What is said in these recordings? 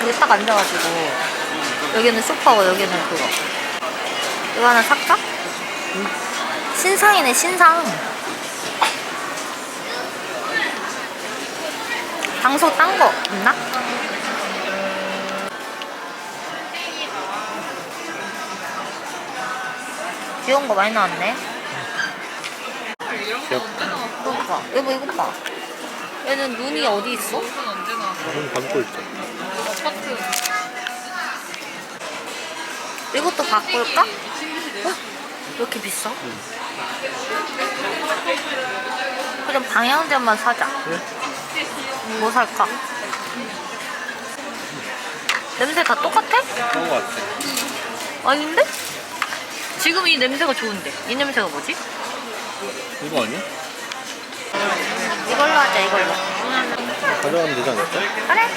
여기 딱 앉아가지고 여기는 소파고 여기는 그거 이거 하나 살까? 신상이네 신상 방소 딴거 있나? 귀여운 거 많이 나왔네 귀엽다. 이거 봐 여보 이거 봐 얘는 눈이 어디 있어? 눈 감고 있죠. 이것도 바꿀까? 어? 왜 이렇게 비싸? 그럼 방향제만 사자. 뭐 살까? 냄새 다 똑같아? 그런 거 같아. 아닌데? 지금 이 냄새가 좋은데. 이 냄새가 뭐지? 이거 아니야? 이걸로 하자, 이걸로. 가져가면 되지 않을까? 그래?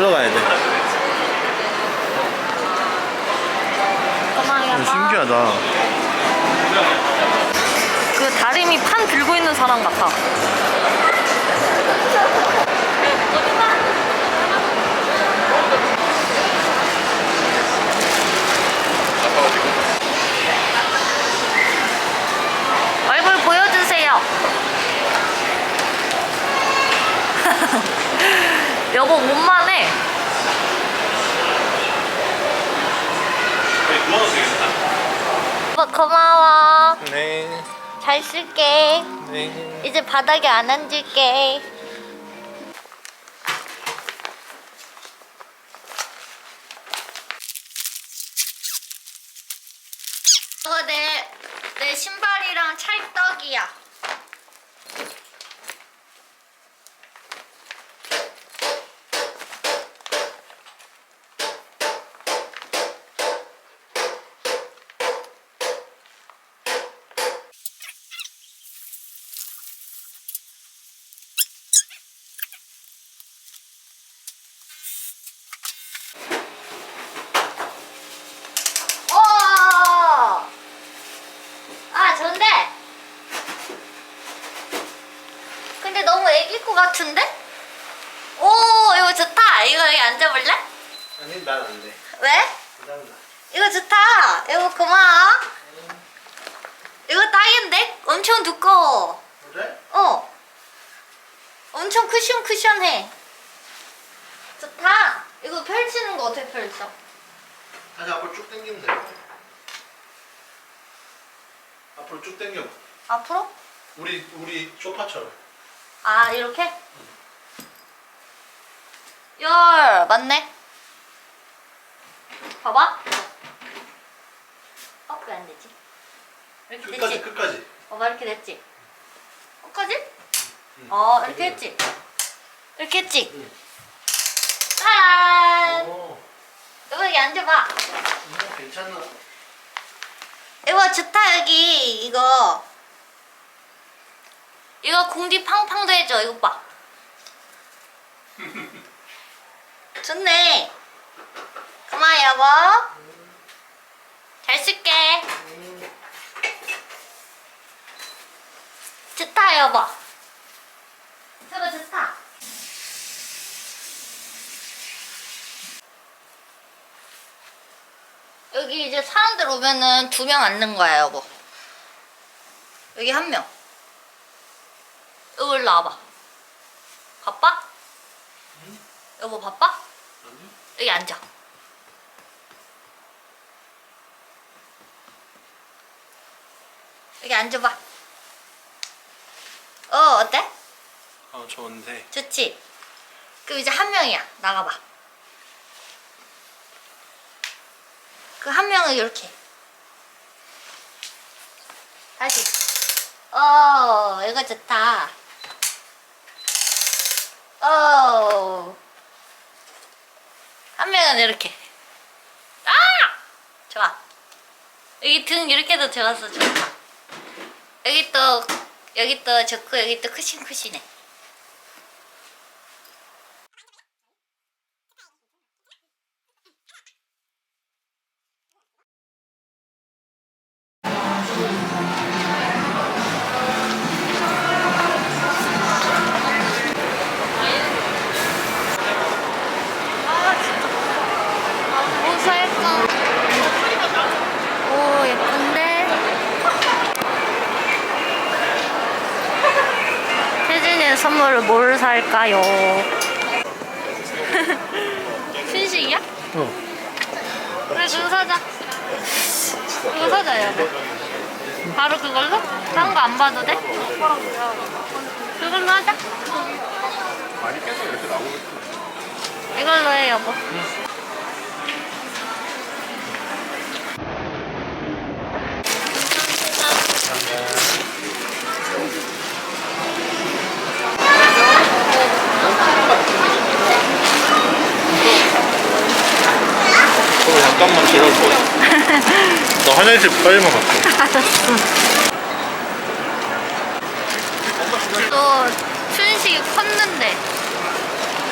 흘러가야 돼. 고마워요. 음, 신기하다. 그 다리미 판 들고 있는 사람 같아. 얼굴 보여주세요. 여보 몸만해. 오빠 고마워. 네. 잘 쓸게. 네. 이제 바닥에 안 앉을게. 이거 내, 내 신발이랑 찰떡이야. 오! 아, 좋은데? 근데 너무 애기 거 같은데? 오, 이거 좋다. 이거 여기 앉아볼래? 아니, 난 안 돼. 왜? 나. 이거 좋다. 이거 고마워. 이거 딱인데? 엄청 두꺼워. 그래? 어. 엄청 쿠션 쿠션해. 좋다. 이거 펼치는 거 어떻게 펼쳐? 다시 앞으로 쭉 당기면 돼. 앞으로 쭉 당겨. 앞으로? 우리 우리 소파처럼. 아 이렇게? 열 맞네. 봐봐. 어 왜 안 되지? 이렇게 끝까지 됐지? 끝까지. 어, 봐 이렇게 됐지? 끝까지? 어 이렇게 했지? 이렇게 했지? 응. 짠! 오, 여기 여기 앉아봐. 오, 괜찮나? 이거 좋다 여기 이거. 이거 공기 팡팡도 해줘 이거 봐. 좋네. 고마워 여보. 잘 쓸게. 좋다 여보. 저거 좋다. 여기 이제 사람들 오면은 두 명 앉는 거야 여보. 여기 한 명. 여기 올라 와봐. 바빠? 여보 바빠? 아니? 여기 앉아. 여기 앉아봐. 어, 어때? 어, 좋은데. 좋지? 그럼 이제 한 명이야. 나가봐. 그 한 명은 이렇게. 다시. 어, 이거 좋다. 오. 한 명은 이렇게. 아! 좋아. 여기 등 이렇게도 들어서 좋다. 여기 또, 여기 또 좋고, 여기 또 크신크신해. 선물을 뭘 살까요? 순식이야? 어. 그래 그거 사자 그거 사자 여보 바로 그걸로? 딴 거 안 봐도 돼? 그걸로 하자. 이걸로 해 여보 잠깐만 기다려줘. 너 화장실 빨리만 갔어. 또 순식이 컸는데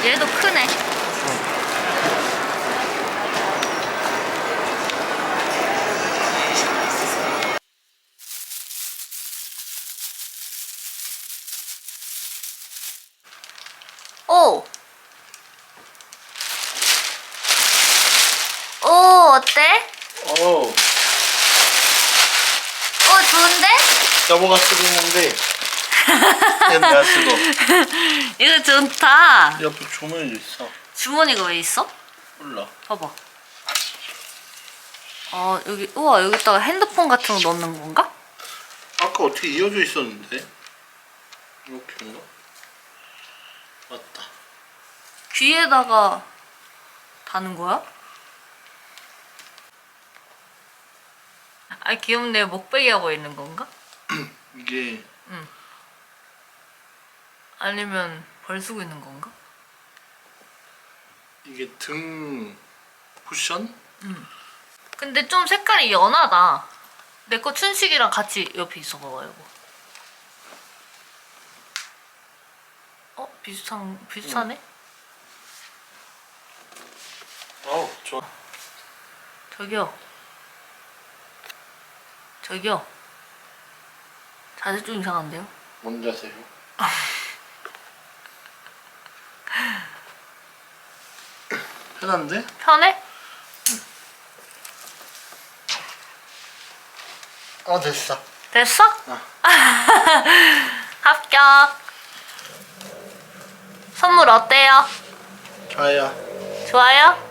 얘도 크네 오! 오 어, 오 좋은데? 여보가 쓰고 있는데. 얘 내가 쓰고. 이거 좋다 옆에 주머니도 있어. 주머니가 왜 있어? 몰라. 봐봐. 아 여기 우와 여기다가 핸드폰 같은 거 넣는 건가? 아까 어떻게 이어져 있었는데? 이렇게인가? 맞다. 귀에다가 다는 거야? 아 귀엽네 목베개 하고 있는 건가? 이게 아니면 벌 쓰고 있는 건가? 이게 등 쿠션? 근데 좀 색깔이 연하다. 내 거 춘식이랑 같이 옆에 있어 봐봐요. 이거. 어 비슷한 비슷하네? 어우 좋아. 저기요. 저기요. 자세 좀 이상한데요? 뭔 자세요? 편한데? 편해? 어 됐어. 됐어? 어. 합격. 선물 어때요? 좋아요. 좋아요? 네.